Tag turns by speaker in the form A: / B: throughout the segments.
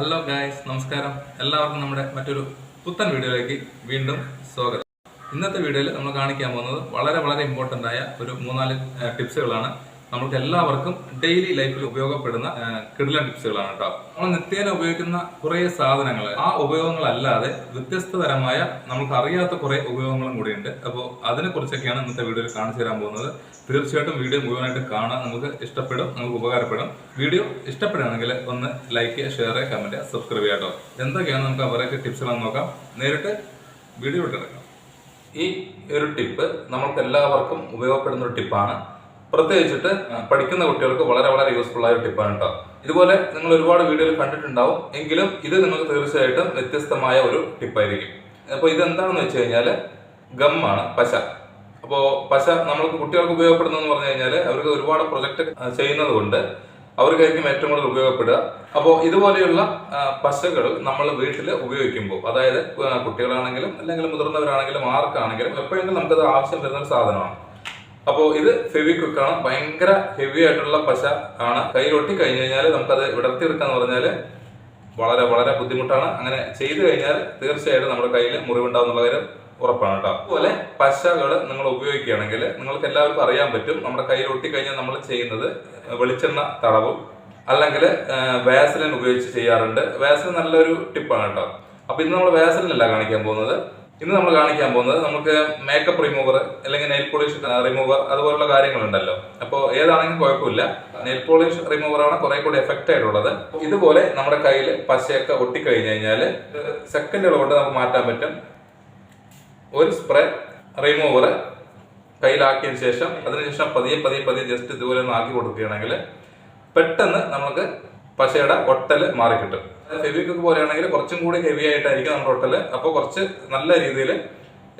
A: Hello guys നമസ്കാരം. എല്ലാവർക്കും നമ്മുടെ മറ്റൊരു പുത്തൻ വീഡിയോയിലേക്ക് വീണ്ടും സ്വാഗതം. ഇന്നത്തെ വീഡിയോയിൽ നമ്മൾ കാണിക്കാൻ പോകുന്നത് വളരെ വളരെ ഇമ്പോർട്ടന്റ് ആയ ഒരു മൂന്നാൽ ടിപ്സുകളാണ്. നമുക്ക് എല്ലാവർക്കും ഡെയിലി ലൈഫിൽ ഉപയോഗപ്പെടുന്ന കിടില ടിപ്സുകളാണ് കേട്ടോ നമ്മൾ നിത്യേന ഉപയോഗിക്കുന്ന കുറേ സാധനങ്ങൾ. ആ ഉപയോഗങ്ങളല്ലാതെ വ്യത്യസ്ത തരമായ നമുക്ക് അറിയാത്ത കുറേ ഉപയോഗങ്ങളും കൂടിയുണ്ട്. അപ്പോൾ അതിനെക്കുറിച്ചൊക്കെയാണ് ഇന്നത്തെ വീഡിയോയിൽ കാണിച്ചു തരാൻ പോകുന്നത്. തീർച്ചയായിട്ടും വീഡിയോ മുഴുവനായിട്ട് കാണാൻ നമുക്ക് ഇഷ്ടപ്പെടും നമുക്ക് ഉപകാരപ്പെടും. വീഡിയോ ഇഷ്ടപ്പെടുകയാണെങ്കിൽ ഒന്ന് ലൈക്ക് ഷെയർ കമന്റ് സബ്സ്ക്രൈബ് ചെയ്യുക കേട്ടോ എന്തൊക്കെയാണ് നമുക്ക് അവരൊക്കെ ടിപ്സുകളെന്ന് നോക്കാം. നേരിട്ട് വീഡിയോ ഇട്ടിറങ്ങാം ഈ ഒരു ടിപ്പ് നമുക്ക് എല്ലാവർക്കും ഉപയോഗപ്പെടുന്ന ഒരു ടിപ്പാണ് പ്രത്യേകിച്ചിട്ട് പഠിക്കുന്ന കുട്ടികൾക്ക് വളരെ വളരെ യൂസ്ഫുൾ ആയ ഒരു ടിപ്പാണ് കേട്ടോ ഇതുപോലെ നിങ്ങൾ ഒരുപാട് വീഡിയോയിൽ കണ്ടിട്ടുണ്ടാവും. എങ്കിലും ഇത് നിങ്ങൾക്ക് തീർച്ചയായിട്ടും വ്യത്യസ്തമായ ഒരു ടിപ്പായിരിക്കും അപ്പോൾ ഇതെന്താണെന്ന് വെച്ച് കഴിഞ്ഞാൽ ഗമ്മാണ് പശ. അപ്പോൾ പശ നമ്മൾക്ക് കുട്ടികൾക്ക് ഉപയോഗപ്പെടുന്നതെന്ന് പറഞ്ഞു കഴിഞ്ഞാൽ അവർക്ക് ഒരുപാട് പ്രൊജക്ട് ചെയ്യുന്നത് കൊണ്ട് അവർക്കായിരിക്കും ഏറ്റവും കൂടുതൽ ഉപയോഗപ്പെടുക. അപ്പോൾ ഇതുപോലെയുള്ള പശകൾ നമ്മൾ വീട്ടിൽ ഉപയോഗിക്കുമ്പോൾ അതായത് കുട്ടികളാണെങ്കിലും അല്ലെങ്കിൽ മുതിർന്നവരാണെങ്കിലും ആർക്കാണെങ്കിലും എപ്പോഴെങ്കിലും നമുക്കത് ആവശ്യം വരുന്ന ഒരു സാധനമാണ്. അപ്പോൾ ഇത് ഫെവിക്വിക്ക് ആണ് ഭയങ്കര ഹെവി ആയിട്ടുള്ള പശ ആണ്. കയ്യിലൊട്ടി കഴിഞ്ഞു കഴിഞ്ഞാൽ നമുക്കത് വിടർത്തിയെടുക്കാന്ന് പറഞ്ഞാൽ വളരെ വളരെ ബുദ്ധിമുട്ടാണ്. അങ്ങനെ ചെയ്തു കഴിഞ്ഞാൽ തീർച്ചയായിട്ടും നമ്മുടെ കയ്യിൽ മുറിവുണ്ടാവും എന്നുള്ള കാര്യം ഉറപ്പാണ് കേട്ടോ. അതുപോലെ പശകൾ നിങ്ങൾ ഉപയോഗിക്കുകയാണെങ്കിൽ നിങ്ങൾക്ക് എല്ലാവർക്കും അറിയാൻ പറ്റും. നമ്മുടെ കയ്യിൽ ഒട്ടിക്കഴിഞ്ഞാൽ നമ്മൾ ചെയ്യുന്നത് വെളിച്ചെണ്ണ തടവും അല്ലെങ്കിൽ വാസലിൻ ഉപയോഗിച്ച് ചെയ്യാറുണ്ട്. വാസലിൻ നല്ലൊരു ടിപ്പാണ് കേട്ടോ. അപ്പൊ ഇന്ന് നമ്മൾ വാസലിനല്ല കാണിക്കാൻ പോകുന്നത്. ഇന്ന് നമ്മൾ കാണിക്കാൻ പോകുന്നത് നമുക്ക് മേക്കപ്പ് റിമൂവർ അല്ലെങ്കിൽ നെയിൽ പോളിഷ് റിമൂവർ അതുപോലുള്ള കാര്യങ്ങളുണ്ടല്ലോ. അപ്പോൾ ഏതാണെങ്കിലും കുഴപ്പമില്ല. നെയിൽ പോളിഷ് റിമൂവർ ആണ് കുറെ കൂടി എഫക്റ്റ് ആയിട്ടുള്ളത്. ഇതുപോലെ നമ്മുടെ കയ്യിൽ പശയൊക്കെ ഒട്ടിക്കഴിഞ്ഞ് കഴിഞ്ഞാൽ സെക്കൻഡുകൾ കൊണ്ട് നമുക്ക് മാറ്റാൻ പറ്റും. ഒരു സ്പ്രേ റിമൂവർ കയ്യിലാക്കിയതിന് ശേഷം അതിനുശേഷം പതിയെ പതിയെ പതിയെ ജസ്റ്റ് ഇതുപോലെ ഒന്ന് ആക്കി കൊടുക്കുകയാണെങ്കിൽ പെട്ടെന്ന് നമുക്ക് പശയുടെ ഒട്ടൽ മാറിക്കിട്ടും. ഫെവിക്വിക്ക് പോലെയാണെങ്കിൽ കുറച്ചും കൂടി ഹെവി ആയിട്ടായിരിക്കും നമ്മുടെ ഒട്ടൽ അപ്പോൾ കുറച്ച് നല്ല രീതിയിൽ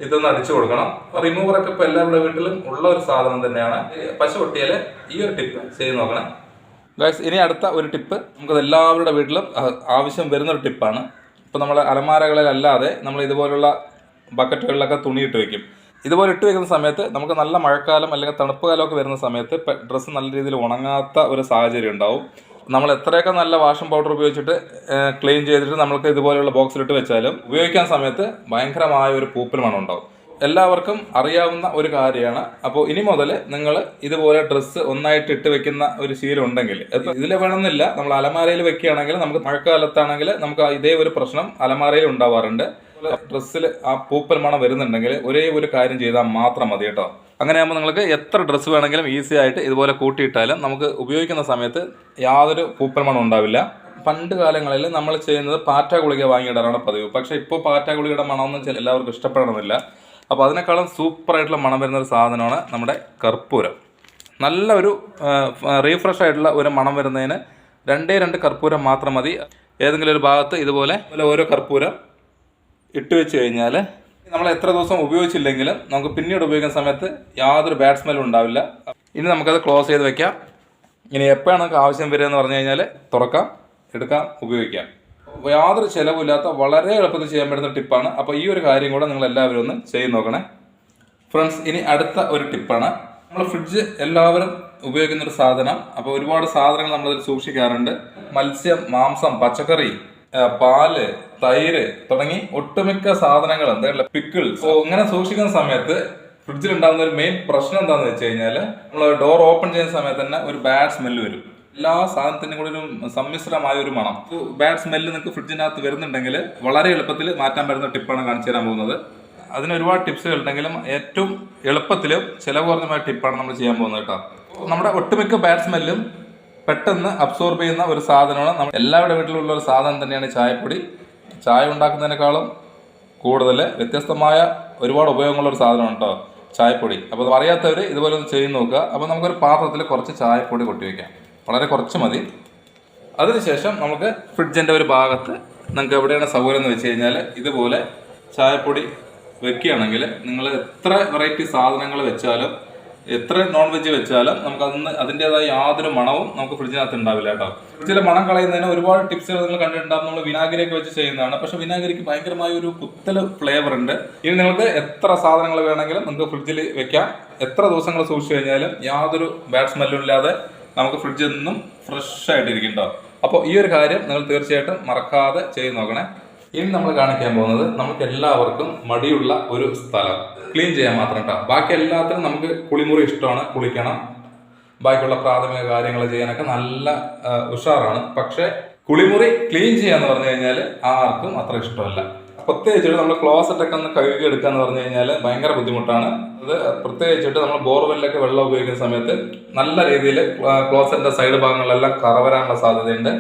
A: ഇതൊന്ന് അടിച്ചു കൊടുക്കണം. റിമൂവർ ഒക്കെ ഇപ്പോൾ എല്ലാവരുടെ വീട്ടിലും ഉള്ള ഒരു സാധനം തന്നെയാണ്. പശു ഒട്ടിയാൽ ഈ ഒരു ടിപ്പ് ചെയ്ത് നോക്കണം. ഗൈസ് ഇനി അടുത്ത ഒരു ടിപ്പ് നമുക്കത് എല്ലാവരുടെ വീട്ടിലും ആവശ്യം വരുന്ന ഒരു ടിപ്പാണ് ഇപ്പോൾ നമ്മൾ അലമാരകളിലല്ലാതെ നമ്മൾ ഇതുപോലുള്ള ബക്കറ്റുകളിലൊക്കെ തുണിയിട്ട് വെക്കും. ഇതുപോലെ ഇട്ട് വെക്കുന്ന സമയത്ത് നമുക്ക് നല്ല മഴക്കാലം അല്ലെങ്കിൽ തണുപ്പ് കാലമൊക്കെ വരുന്ന സമയത്ത് ഡ്രസ്സ് നല്ല രീതിയിൽ ഉണങ്ങാത്ത ഒരു സാഹചര്യം ഉണ്ടാവും. നമ്മൾ എത്രയൊക്കെ നല്ല വാഷിംഗ് പൗഡർ ഉപയോഗിച്ചിട്ട് ക്ലീൻ ചെയ്തിട്ട് നമ്മൾക്ക് ഇതുപോലെയുള്ള ബോക്സിലിട്ട് വെച്ചാലും ഉപയോഗിക്കാൻ സമയത്ത് ഭയങ്കരമായ ഒരു പൂപ്പൽ മണം ഉണ്ടാവും. എല്ലാവർക്കും അറിയാവുന്ന ഒരു കാര്യമാണ്. അപ്പോൾ ഇനി മുതൽ നിങ്ങൾ ഇതുപോലെ ഡ്രസ്സ് ഒന്നായിട്ട് ഇട്ട് വെക്കുന്ന ഒരു ശീലം ഉണ്ടെങ്കിൽ ഇതിൽ വേണമെന്നില്ല. നമ്മൾ അലമാരയിൽ വെക്കുകയാണെങ്കിൽ നമുക്ക് മഴക്കാലത്താണെങ്കിൽ നമുക്ക് ഇതേ ഒരു പ്രശ്നം അലമാരയിൽ ഉണ്ടാവാറുണ്ട്. ഡ്രസ്സിൽ ആ പൂപ്പൽ മണം വരുന്നുണ്ടെങ്കിൽ ഒരേ ഒരു കാര്യം ചെയ്താൽ മാത്രം മതി കേട്ടോ. അങ്ങനെയാകുമ്പോൾ നിങ്ങൾക്ക് എത്ര ഡ്രസ്സ് വേണമെങ്കിലും ഈസി ആയിട്ട് ഇതുപോലെ കൂട്ടിയിട്ടാലും നമുക്ക് ഉപയോഗിക്കുന്ന സമയത്ത് യാതൊരു പൂപ്പൽമണം ഉണ്ടാവില്ല. പണ്ട് കാലങ്ങളിൽ നമ്മൾ ചെയ്യുന്നത് പാറ്റ ഗുളിക വാങ്ങിയിടാനാണ് പതിവ്. പക്ഷേ ഇപ്പോൾ പാറ്റ ഗുളികയുടെ മണമൊന്നും എല്ലാവർക്കും ഇഷ്ടപ്പെടണമെന്നില്ല. അപ്പോൾ അതിനേക്കാളും സൂപ്പറായിട്ടുള്ള മണം വരുന്ന ഒരു സാധനമാണ് നമ്മുടെ കർപ്പൂരം. നല്ല ഒരു റീഫ്രഷ് ആയിട്ടുള്ള ഒരു മണം വരുന്നതിന് രണ്ടേ രണ്ട് കർപ്പൂരം മാത്രം മതി. ഏതെങ്കിലും ഒരു ഭാഗത്ത് ഇതുപോലെ ഓരോ കർപ്പൂരം ഇട്ട് വെച്ച് കഴിഞ്ഞാൽ നമ്മൾ എത്ര ദിവസം ഉപയോഗിച്ചില്ലെങ്കിലും നമുക്ക് പിന്നീട് ഉപയോഗിക്കുന്ന സമയത്ത് യാതൊരു ബാഡ് സ്മെല്ലും ഉണ്ടാവില്ല. ഇനി നമുക്കത് ക്ലോസ് ചെയ്ത് വെക്കാം. ഇനി എപ്പോഴാണ് നമുക്ക് ആവശ്യം വരിക എന്ന് പറഞ്ഞു കഴിഞ്ഞാൽ തുറക്കാം എടുക്കാം ഉപയോഗിക്കാം. യാതൊരു ചിലവില്ലാത്ത വളരെ എളുപ്പത്തിൽ ചെയ്യാൻ പറ്റുന്ന ടിപ്പാണ് അപ്പോൾ ഈ ഒരു കാര്യം കൂടെ നിങ്ങൾ എല്ലാവരും ഒന്ന് ചെയ്ത് നോക്കണേ. ഫ്രണ്ട്സ് ഇനി അടുത്ത ഒരു ടിപ്പാണ് നമ്മൾ ഫ്രിഡ്ജ് എല്ലാവരും ഉപയോഗിക്കുന്ന ഒരു സാധനം. അപ്പോൾ ഒരുപാട് സാധനങ്ങൾ നമ്മളതിൽ സൂക്ഷിക്കാറുണ്ട്. മത്സ്യം മാംസം പച്ചക്കറി പാൽ തൈര് തുടങ്ങി ഒട്ടുമിക്ക സാധനങ്ങൾ എന്താ പിക്കിൾ സോ ഇങ്ങനെ സൂക്ഷിക്കുന്ന സമയത്ത് ഫ്രിഡ്ജിൽ ഉണ്ടാകുന്ന ഒരു മെയിൻ പ്രശ്നം എന്താണെന്ന് വെച്ച് കഴിഞ്ഞാൽ നമ്മൾ ഡോർ ഓപ്പൺ ചെയ്യുന്ന സമയത്ത് തന്നെ ഒരു ബാഡ് സ്മെല്ല് വരും. എല്ലാ സാധനത്തിനും കൂടി ഒരു സമ്മിശ്രമായ ഒരു മണം. ബാഡ് സ്മെല്ല് നിങ്ങൾക്ക് ഫ്രിഡ്ജിനകത്ത് വരുന്നുണ്ടെങ്കിൽ വളരെ എളുപ്പത്തിൽ മാറ്റാൻ പറ്റുന്ന ടിപ്പാണ് കാണിച്ചു തരാൻ പോകുന്നത്. അതിന് ഒരുപാട് ടിപ്സുകൾ ഉണ്ടെങ്കിലും ഏറ്റവും എളുപ്പത്തിലും ചിലവ് കുറഞ്ഞമായ ടിപ്പാണ് നമ്മൾ ചെയ്യാൻ പോകുന്നത് കേട്ടോ. നമ്മുടെ ഒട്ടുമിക്ക ബാഡ് സ്മെല്ലും പെട്ടെന്ന് അബ്സോർബ് ചെയ്യുന്ന ഒരു സാധനമാണ് നമ്മൾ എല്ലാവരുടെ വീട്ടിലുള്ള ഒരു സാധനം തന്നെയാണ് ചായപ്പൊടി. ചായ ഉണ്ടാക്കുന്നതിനേക്കാളും കൂടുതൽ വ്യത്യസ്തമായ ഒരുപാട് ഉപയോഗങ്ങളുള്ള ഒരു സാധനമാണ് കേട്ടോ ചായപ്പൊടി. അപ്പോൾ അറിയാത്തവർ ഇതുപോലെ ഒന്ന് ചെയ്ത് നോക്കുക. അപ്പോൾ നമുക്കൊരു പാത്രത്തിൽ കുറച്ച് ചായപ്പൊടി കൊട്ടി വയ്ക്കാം വളരെ കുറച്ച് മതി. അതിനുശേഷം നമുക്ക് ഫ്രിഡ്ജിന്റെ ഒരു ഭാഗത്ത് നിങ്ങൾക്ക് എവിടെയാണ് സൗകര്യം എന്ന് വെച്ച് കഴിഞ്ഞാൽ ഇതുപോലെ ചായപ്പൊടി വെക്കുകയാണെങ്കിൽ നിങ്ങൾ എത്ര വെറൈറ്റി സാധനങ്ങൾ വെച്ചാലും എത്ര നോൺ വെജ് വെച്ചാലും നമുക്ക് അതിന് അതിന്റെതായ യാതൊരു മണവും നമുക്ക് ഫ്രിഡ്ജിനകത്ത് ഉണ്ടാവില്ല കേട്ടോ. ചില മണം കളയുന്നതിന് ഒരുപാട് ടിപ്സ് നിങ്ങൾ കണ്ടിട്ടുണ്ടാകും നമ്മൾ വിനാഗിരിയൊക്കെ വെച്ച് ചെയ്യുന്നതാണ്. പക്ഷെ വിനാഗിരിക്ക് ഭയങ്കരമായ ഒരു കുത്തൽ ഫ്ലേവർ ഉണ്ട്. ഇനി നിങ്ങൾക്ക് എത്ര സാധനങ്ങൾ വേണമെങ്കിലും നമുക്ക് ഫ്രിഡ്ജിൽ വെക്കാം. എത്ര ദിവസങ്ങൾ സൂക്ഷിച്ചു കഴിഞ്ഞാലും യാതൊരു ബാഡ് സ്മെല്ലും ഇല്ലാതെ നമുക്ക് ഫ്രിഡ്ജിൽ നിന്നും ഫ്രഷ് ആയിട്ടിരിക്കും കേട്ടോ. അപ്പോൾ ഈ ഒരു കാര്യം നിങ്ങൾ തീർച്ചയായിട്ടും മറക്കാതെ ചെയ്ത് നോക്കണേ. ഇനി നമ്മൾ കാണിക്കാൻ പോകുന്നത് നമുക്ക് എല്ലാവർക്കും മടിയുള്ള ഒരു സ്ഥലം. ക്ലീൻ ചെയ്യാൻ മാത്രം കേട്ടോ ബാക്കി എല്ലാത്തിനും നമുക്ക് കുളിമുറി ഇഷ്ടമാണ്. കുളിക്കണം. ബാക്കിയുള്ള പ്രാഥമിക കാര്യങ്ങൾ ചെയ്യാനൊക്കെ നല്ല ഉഷാറാണ്. പക്ഷെ കുളിമുറി ക്ലീൻ ചെയ്യാന്ന് പറഞ്ഞു കഴിഞ്ഞാൽ ആർക്കും അത്ര ഇഷ്ടമല്ല. പ്രത്യേകിച്ചിട്ട് നമ്മൾ ക്ലോസറ്റ് ഒക്കെ ഒന്ന് കഴുകി എടുക്കുക എന്ന് പറഞ്ഞു കഴിഞ്ഞാൽ ഭയങ്കര ബുദ്ധിമുട്ടാണ്. അത് പ്രത്യേകിച്ചിട്ട് നമ്മൾ ബോർവെല്ലൊക്കെ വെള്ളം ഉപയോഗിക്കുന്ന സമയത്ത് നല്ല രീതിയിൽ ക്ലോസറ്റിന്റെ സൈഡ് ഭാഗങ്ങളിലെല്ലാം കറ വരാനുള്ള സാധ്യതയുണ്ട്.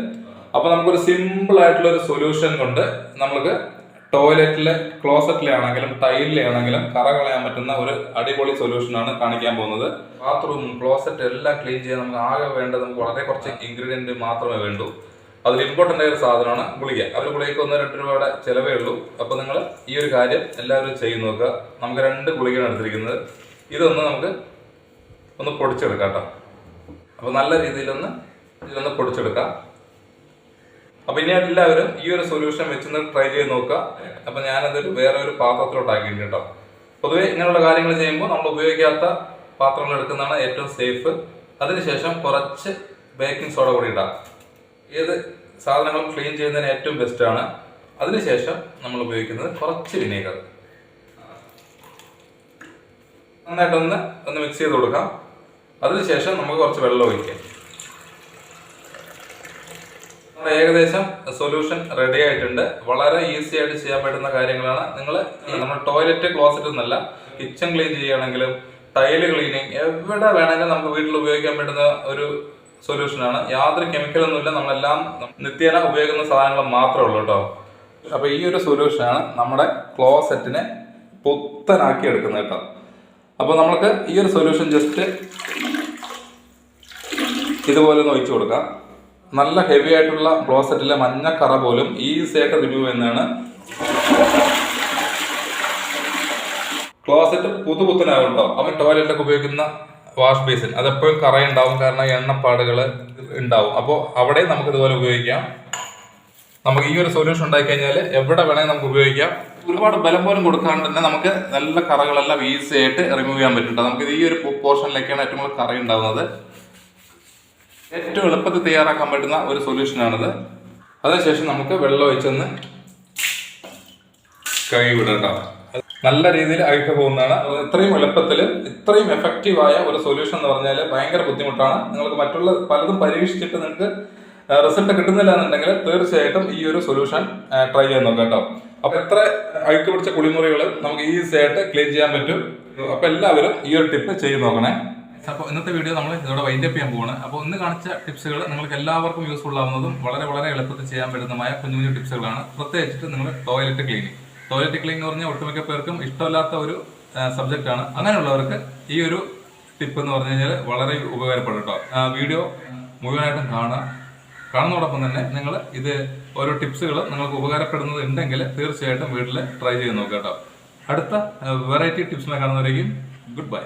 A: അപ്പൊ നമുക്കൊരു സിമ്പിൾ ആയിട്ടുള്ള ഒരു സൊല്യൂഷൻ കൊണ്ട് നമുക്ക് ടോയ്ലറ്റിലെ ക്ലോസറ്റിലെ ആണെങ്കിലും ടൈലിലെ ആണെങ്കിലും കറ കളയാൻ പറ്റുന്ന ഒരു അടിപൊളി സൊല്യൂഷനാണ് കാണിക്കാൻ പോകുന്നത്. ബാത്റൂമും ക്ലോസറ്റ് എല്ലാം ക്ലീൻ ചെയ്യാൻ നമുക്ക് ആകെ വേണ്ടത് നമുക്ക് വളരെ കുറച്ച് ഇൻഗ്രീഡിയന്റ് മാത്രമേ വേണ്ടൂ. അതിൽ ഇമ്പോർട്ടന്റ് ആയ ഒരു സാധനമാണ് ഗുളിക. അവർ ഗുളിക ഒന്ന് രണ്ട് രൂപയുടെ ചിലവേ ഉള്ളൂ. അപ്പോൾ നിങ്ങൾ ഈ ഒരു കാര്യം എല്ലാവരും ചെയ്ത് നോക്കുക. നമുക്ക് രണ്ട് ഗുളികയാണ് എടുത്തിരിക്കുന്നത്. ഇതൊന്ന് നമുക്ക് ഒന്ന് പൊടിച്ചെടുക്കാം കേട്ടോ. അപ്പോൾ നല്ല രീതിയിലൊന്ന് ഇതൊന്ന് പൊടിച്ചെടുക്കാം. അപ്പൊ ഇനി എല്ലാവരും ഈ ഒരു സൊല്യൂഷൻ വെച്ചൊന്ന് ട്രൈ ചെയ്ത് നോക്കുക. അപ്പൊ ഞാനതൊരു വേറെ ഒരു പാത്രത്തിലോട്ട് ആക്കിയിട്ടുണ്ട് കേട്ടോ. പൊതുവെ ഇങ്ങനെയുള്ള കാര്യങ്ങൾ ചെയ്യുമ്പോൾ നമ്മൾ ഉപയോഗിക്കാത്ത പാത്രങ്ങൾ എടുക്കുന്നതാണ് ഏറ്റവും സേഫ് അതിനുശേഷം കുറച്ച് ബേക്കിംഗ് സോഡ കൂടി ഇടാം. ഏത് സാധനങ്ങളും ക്ലീൻ ചെയ്യുന്നതിന് ഏറ്റവും ബെസ്റ്റ് ആണ്. അതിനുശേഷം നമ്മൾ ഉപയോഗിക്കുന്നത് കുറച്ച് വിനേഗർ നന്നായിട്ടൊന്ന് ഒന്ന് മിക്സ് ചെയ്ത് കൊടുക്കാം. അതിനുശേഷം നമുക്ക് കുറച്ച് വെള്ളം ഒഴിക്കാം നമ്മുടെ ഏകദേശം സൊല്യൂഷൻ റെഡി ആയിട്ടുണ്ട്. വളരെ ഈസി ആയിട്ട് ചെയ്യാൻ പറ്റുന്ന കാര്യങ്ങളാണ് നിങ്ങൾ നമ്മൾ ടോയ്ലറ്റ് ക്ലോസറ്റ് എന്നല്ല കിച്ചൺ ക്ലീൻ ചെയ്യുകയാണെങ്കിലും ടൈൽ ക്ലീനിങ് എവിടെ വേണമെങ്കിലും നമുക്ക് വീട്ടിൽ ഉപയോഗിക്കാൻ പറ്റുന്ന ഒരു സൊല്യൂഷനാണ് യാതൊരു കെമിക്കലൊന്നുമില്ല നമ്മളെല്ലാം നിത്യേന ഉപയോഗിക്കുന്ന സാധനങ്ങൾ മാത്രമേ ഉള്ളൂ കേട്ടോ. അപ്പൊ ഈ ഒരു സൊല്യൂഷനാണ് നമ്മുടെ ക്ലോസറ്റിനെ പുത്തനാക്കി എടുക്കുന്നത് കേട്ടോ. അപ്പൊ നമുക്ക് ഈ ഒരു സൊല്യൂഷൻ ജസ്റ്റ് ഇതുപോലെ ഒന്ന് ഒഴിച്ചു കൊടുക്കാം. നല്ല ഹെവി ആയിട്ടുള്ള ക്ലോസറ്റിലെ കറ പോലും ഈസി ആയിട്ട് റിമൂവ് ചെയ്യുന്നതാണ്. ക്ലോസറ്റ് പുതു പുത്തനാകും അവൻ ടോയ്ലറ്റിലൊക്കെ ഉപയോഗിക്കുന്ന വാഷ് ബേസിൻ അതെപ്പോഴും കറയുണ്ടാവും. കാരണം എണ്ണപ്പാടുകൾ ഉണ്ടാവും. അപ്പോൾ അവിടെ നമുക്ക് ഇതുപോലെ ഉപയോഗിക്കാം. നമുക്ക് ഈ ഒരു സൊല്യൂഷൻ ഉണ്ടാക്കി കഴിഞ്ഞാൽ എവിടെ വേണമെങ്കിൽ നമുക്ക് ഉപയോഗിക്കാം. ഒരുപാട് ബലം പോലും കൊടുക്കാണ്ട് തന്നെ നമുക്ക് നല്ല കറകളെല്ലാം ഈസി ആയിട്ട് റിമൂവ് ചെയ്യാൻ പറ്റും നമുക്ക് ഈ ഒരു പോർഷനിലേക്കാണ് ഏറ്റവും കൂടുതൽ കറ ഉണ്ടാകുന്നത് ഏറ്റവും എളുപ്പത്തിൽ തയ്യാറാക്കാൻ പറ്റുന്ന ഒരു സൊല്യൂഷനാണിത് അതിനുശേഷം നമുക്ക് വെള്ളം ഒഴിച്ചൊന്ന് കഴുകി നല്ല രീതിയിൽ അഴുക്ക് പോകുന്നതാണ്. ഇത്രയും എളുപ്പത്തിൽ ഇത്രയും എഫക്റ്റീവായ ഒരു സൊല്യൂഷൻ എന്ന് പറഞ്ഞാൽ ഭയങ്കര ബുദ്ധിമുട്ടാണ്. നിങ്ങൾക്ക് മറ്റുള്ള പലതും പരീക്ഷിച്ചിട്ട് നിങ്ങൾക്ക് റിസൾട്ട് കിട്ടുന്നില്ല എന്നുണ്ടെങ്കിൽ തീർച്ചയായിട്ടും ഈ ഒരു സൊല്യൂഷൻ ട്രൈ ചെയ്യാൻ നോക്കാം കേട്ടോ. അപ്പൊ എത്ര അഴുക്ക് പിടിച്ച കുളിമുറികൾ നമുക്ക് ഈസി ആയിട്ട് ക്ലീൻ ചെയ്യാൻ പറ്റും. അപ്പൊ എല്ലാവരും ഈ ഒരു ടിപ്പ് ചെയ്ത് നോക്കണേ. അപ്പോൾ ഇന്നത്തെ വീഡിയോ നമ്മൾ ഇതോടെ വൈൻഡ് അപ്പ് ചെയ്യാൻ പോവാണ്. അപ്പോൾ ഇന്ന് കാണിച്ച ടിപ്സുകൾ നിങ്ങൾക്ക് എല്ലാവർക്കും യൂസ്ഫുൾ ആവുന്നതും വളരെ വളരെ എളുപ്പത്തിൽ ചെയ്യാൻ പറ്റുന്നതുമായ കുഞ്ഞു കുഞ്ഞു ടിപ്സുകളാണ് പ്രത്യേകിച്ചിട്ട് നിങ്ങൾ ടോയ്ലറ്റ് ക്ലീനിങ് ടോയ്ലറ്റ് ക്ലീനിങ് എന്ന് പറഞ്ഞാൽ ഒട്ടുമിക്ക പേർക്കും ഇഷ്ടമല്ലാത്ത ഒരു സബ്ജക്റ്റ് ആണ്. അങ്ങനെയുള്ളവർക്ക് ഈ ഒരു ടിപ്പ് എന്ന് പറഞ്ഞു കഴിഞ്ഞാൽ വളരെ ഉപകാരപ്പെടും കേട്ടോ. വീഡിയോ മുഴുവനായിട്ടും കാണുക. കാണുന്നതോടൊപ്പം തന്നെ നിങ്ങൾ ഇത് ഓരോ ടിപ്സുകൾ നിങ്ങൾക്ക് ഉപകാരപ്പെടുന്നത് ഉണ്ടെങ്കിൽ തീർച്ചയായിട്ടും വീട്ടിൽ ട്രൈ ചെയ്ത് നോക്കുക കേട്ടോ. അടുത്ത വെറൈറ്റി ടിപ്സിനെ കാണുന്നവരേക്കും ഗുഡ് ബൈ